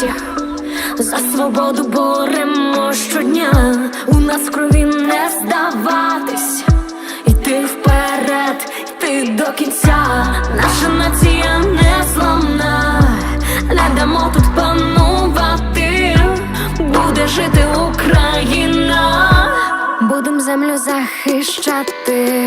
Фронті, за свободу боремо щодня. У нас в крові не здаватись, йти вперед, йти до кінця. Наша нація не зламна, не дамо тут панувати. Буде жити Україна, будем землю захищати.